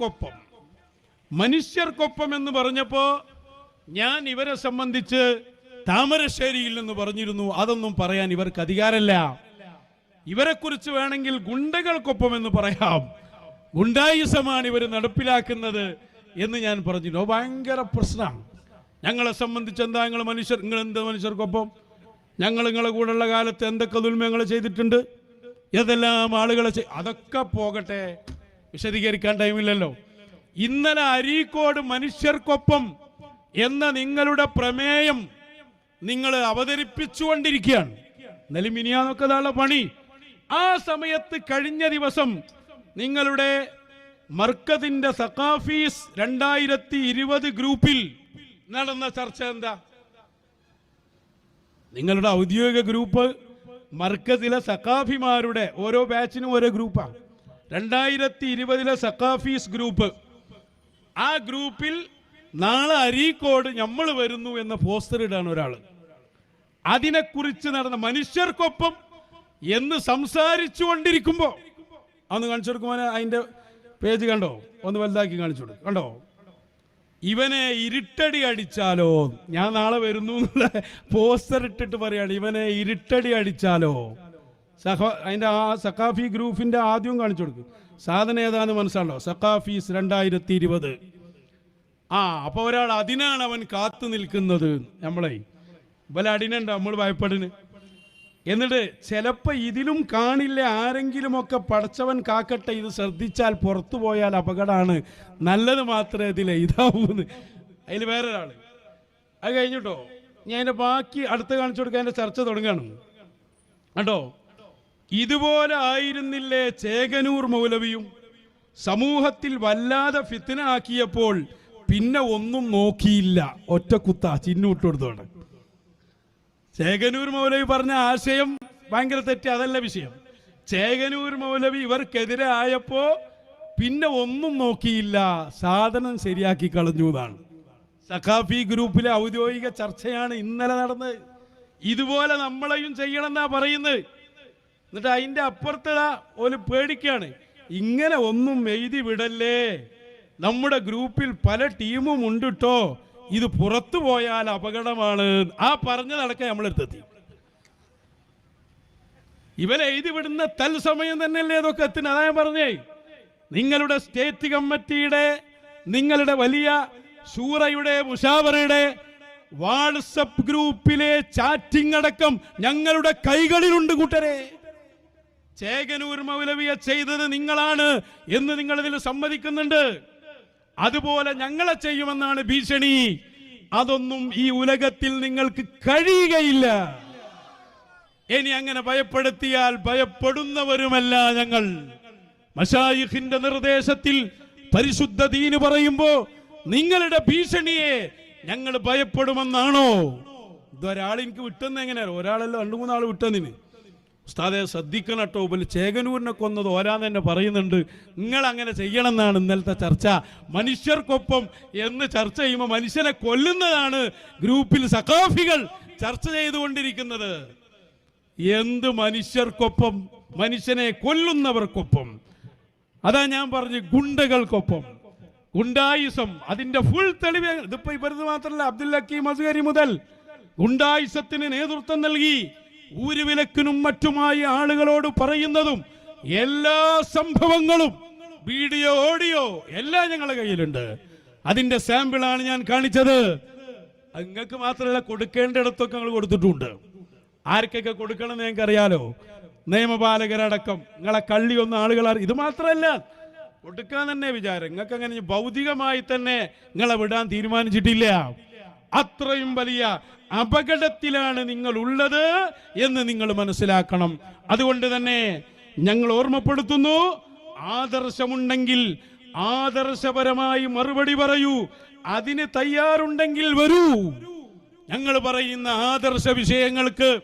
മനുഷ്യർക്കൊപ്പം. മനുഷ്യർക്കൊപ്പം എന്ന് പറഞ്ഞപ്പോ ഞാൻ ഇവരെ സംബന്ധിച്ച് താമരശ്ശേരിയിൽ നിന്ന് പറഞ്ഞിരുന്നു. അതൊന്നും പറയാൻ ഇവർക്ക് അധികാരമല്ല. ഇവരെ കുറിച്ച് വേണമെങ്കിൽ ഗുണ്ടകൾക്കൊപ്പം എന്ന് പറയാം. ഗുണ്ടായുസമാണ് ഇവർ നടപ്പിലാക്കുന്നത് എന്ന് ഞാൻ പറഞ്ഞിരുന്നു. ഭയങ്കര പ്രശ്നമാണ്. ഞങ്ങളെ സംബന്ധിച്ച് എന്താ നിങ്ങൾ മനുഷ്യർ നിങ്ങൾ എന്ത് മനുഷ്യർക്കൊപ്പം? ഞങ്ങൾ നിങ്ങളെ കൂടെയുള്ള കാലത്ത് എന്തൊക്കെ ദുൽമങ്ങൾ ചെയ്തിട്ടുണ്ട്? ഏതെല്ലാം ആളുകളെ അതൊക്കെ പോകട്ടെ. വിശദീകരിക്കാൻ ടൈമില്ലല്ലോ. ഇന്നലെ അരീക്കോട് മനുഷ്യർക്കൊപ്പം എന്ന നിങ്ങളുടെ പ്രമേയം നിങ്ങൾ അവതരിപ്പിച്ചുകൊണ്ടിരിക്കുകയാണ്. എന്നാലും ഇനിയാന്നൊക്കെ ഇതാണല്ലോ പണി. ആ സമയത്ത് കഴിഞ്ഞ ദിവസം നിങ്ങളുടെ മർക്കതിന്റെ സഖാഫീസ് രണ്ടായിരത്തി ഇരുപത് ഗ്രൂപ്പിൽ നടന്ന ചർച്ച എന്താ? നിങ്ങളുടെ ഔദ്യോഗിക ഗ്രൂപ്പ് മർക്കസിലെ സഖാഫിമാരുടെ ഓരോ ബാച്ചിനും ഓരോ ഗ്രൂപ്പാണ്. രണ്ടായിരത്തി ഇരുപതിലെ സക്കാഫീസ് ഗ്രൂപ്പ്. ആ ഗ്രൂപ്പിൽ നാളെ അരീക്കോട് നമ്മൾ വരുന്നു എന്ന പോസ്റ്റർ ഇടാണ് ഒരാൾ അതിനെക്കുറിച്ച് നടന്ന മനുഷ്യർക്കൊപ്പം എന്ന് സംസാരിച്ചു കൊണ്ടിരിക്കുമ്പോൾ ഒന്ന് കാണിച്ചു കൊടുക്കുമ്പോൾ അതിന്റെ പേജ് കണ്ടോ? ഒന്ന് വലുതാക്കി കാണിച്ചു കൊടുക്കും. കണ്ടോ? ഇവനെ ഇരുട്ടടി അടിച്ചാലോ? ഞാൻ നാളെ വരുന്നു എന്നുള്ള പോസ്റ്റർ ഇട്ടിട്ട് പറയാണ് ഇവനെ ഇരുട്ടടി അടിച്ചാലോ? സഹ അതിന്റെ ആ സഖാഫി ഗ്രൂപ്പിന്റെ ആദ്യം കാണിച്ചു കൊടുക്കും. സാധനം ഏതാന്ന് മനസ്സിലാണല്ലോ? സഖാഫീസ് രണ്ടായിരത്തി ഇരുപത് ആ അപ്പോൾ ഒരാൾ അതിനാണ് അവൻ കാത്തു നിൽക്കുന്നത്. നമ്മളെ ഇവലെ അടിനുണ്ട്? നമ്മൾ ഭയപ്പെടുന്നു എന്നിട്ട് ചിലപ്പോ ഇതിലും കാണില്ല ആരെങ്കിലുമൊക്കെ പടച്ചവൻ കാക്കട്ടെ ഇത് ശ്രദ്ധിച്ചാൽ പുറത്തു പോയാൽ അപകടമാണ്. നല്ലത് മാത്രമേ ഇതിലെ ഇതാവൂന്ന്. അതിൽ വേറൊരാൾ. അത് കഴിഞ്ഞിട്ടോ? ഞാൻ അതിന്റെ ബാക്കി അടുത്ത് കാണിച്ചു കൊടുക്കാൻ എന്റെ ചർച്ച തുടങ്ങണം. കേട്ടോ ഇതുപോലെ ആയിരുന്നില്ലേ ചേകനൂർ മൗലവിയും? സമൂഹത്തിൽ വല്ലാതെ ഫിത്തിന ആക്കിയപ്പോൾ പിന്നെ ഒന്നും നോക്കിയില്ല. ഒറ്റക്കുത്ത ചിന്നൂട്ട് കൊടുത്തോടെ ചേകനൂർ മൗലവി പറഞ്ഞ ആശയം ഭയങ്കര തെറ്റ് അതല്ല വിഷയം. ചേകനൂർ മൗലവി ഇവർക്കെതിരെ ആയപ്പോ പിന്നെ ഒന്നും നോക്കിയില്ല. സാധനം ശരിയാക്കി കളഞ്ഞു എന്നാണ്. സഖാഫി ഗ്രൂപ്പിലെ ഔദ്യോഗിക ചർച്ചയാണ് ഇന്നലെ നടന്നത്. ഇതുപോലെ നമ്മളെയും ചെയ്യണമെന്നാ പറയുന്നത്. എന്നിട്ട് അതിന്റെ അപ്പുറത്തതാ ഒരു പേടിക്കാണ്. ഇങ്ങനെ ഒന്നും എഴുതി വിടല്ലേ? നമ്മുടെ ഗ്രൂപ്പിൽ പല ടീമും ഉണ്ടിട്ടോ ഇത് പുറത്തു പോയാൽ അപകടമാണ്. ആ പറഞ്ഞതടക്കം നമ്മളെടുത്തെത്തി. ഇവരെ എഴുതി വിടുന്ന തൽസമയം തന്നെയല്ലേ ഇതൊക്കെ എത്തിന് അതാ ഞാൻ പറഞ്ഞേ. നിങ്ങളുടെ സ്റ്റേറ്റ് കമ്മിറ്റിയുടെ നിങ്ങളുടെ വലിയ സൂറയുടെ മുഷാവറയുടെ വാട്സപ്പ് ഗ്രൂപ്പിലെ ചാറ്റിംഗ് അടക്കം ഞങ്ങളുടെ കൈകളിലുണ്ട് കൂട്ടരെ. ചേകനൂർ മൗലവിയെ ചെയ്തത് നിങ്ങളാണ് എന്ന് നിങ്ങൾ ഇതിൽ സമ്മതിക്കുന്നുണ്ട്. അതുപോലെ ഞങ്ങളെ ചെയ്യുമെന്നാണ് ഭീഷണി. അതൊന്നും ഈ ഉലകത്തിൽ നിങ്ങൾക്ക് കഴിയുകയില്ല. ഇനി അങ്ങനെ ഭയപ്പെടുത്തിയാൽ ഭയപ്പെടുന്നവരുമല്ല ഞങ്ങൾ. മഷായിഖിന്റെ നിർദ്ദേശത്തിൽ പരിശുദ്ധ ദീന് പറയുമ്പോ നിങ്ങളുടെ ഭീഷണിയെ ഞങ്ങൾ ഭയപ്പെടുമെന്നാണോ? ഇതൊരാൾ എനിക്ക് വിട്ടെന്ന് എങ്ങനെയാ? ഒരാളല്ല രണ്ടു മൂന്നാൾ വിട്ടെന്നിന്. ഉസ്താദെ ശ്രദ്ധിക്കണം കേട്ടോ. ഇവൽ ചേകനൂരിനെ കൊന്നത് ഓരാന്ന് തന്നെ പറയുന്നുണ്ട്. നിങ്ങൾ അങ്ങനെ ചെയ്യണമെന്നാണ് ഇന്നലത്തെ ചർച്ച. മനുഷ്യർക്കൊപ്പം എന്ന് ചർച്ച ചെയ്യുമ്പോൾ മനുഷ്യനെ കൊല്ലുന്നതാണ് ഗ്രൂപ്പിൽ സഖാഫികൾ ചർച്ച ചെയ്തുകൊണ്ടിരിക്കുന്നത്. എന്ത് മനുഷ്യർക്കൊപ്പം? മനുഷ്യനെ കൊല്ലുന്നവർക്കൊപ്പം. അതാ ഞാൻ പറഞ്ഞു ഗുണ്ടകൾക്കൊപ്പം. ഗുണ്ടായുസം അതിന്റെ ഫുൾ തെളിവ് ഇതിപ്പോ ഇവരത് മാത്രല്ല അബ്ദുൽ ഹക്കീം അസ്ഗരി മുതൽ ഗുണ്ടായുസത്തിന് നേതൃത്വം നൽകി. ഊരുവിലക്കിനും മറ്റുമായി ആളുകളോട് പറയുന്നതും എല്ലാ സംഭവങ്ങളും വീഡിയോ ഓഡിയോ എല്ലാം ഞങ്ങളുടെ കയ്യിലുണ്ട്. അതിന്റെ സാമ്പിളാണ് ഞാൻ കാണിച്ചത്. നിങ്ങൾക്ക് മാത്രമല്ല കൊടുക്കേണ്ടിടത്തൊക്കെ ഞങ്ങൾ കൊടുത്തിട്ടുണ്ട്. ആർക്കൊക്കെ കൊടുക്കണം എന്ന് ഞങ്ങൾക്ക് അറിയാലോ നിയമപാലകരടക്കം. നിങ്ങളെ കള്ളി ഒന്ന് ആളുകൾ ഇത് മാത്രമല്ല കൊടുക്കാൻ തന്നെ വിചാരം. നിങ്ങൾക്ക് അങ്ങനെ ഭൗതികമായി തന്നെ നിങ്ങളെ വിടാൻ തീരുമാനിച്ചിട്ടില്ല. അത്രയും വലിയ അപകടത്തിലാണ് നിങ്ങൾ ഉള്ളത് എന്ന് നിങ്ങൾ മനസ്സിലാക്കണം. അതുകൊണ്ട് തന്നെ ഞങ്ങൾ ഓർമ്മപ്പെടുത്തുന്നു ആദർശമുണ്ടെങ്കിൽ ആദർശപരമായി മറുപടി പറയൂ. അതിന് തയ്യാറുണ്ടെങ്കിൽ വരൂ. ഞങ്ങൾ പറയുന്ന ആദർശ വിഷയങ്ങൾക്ക്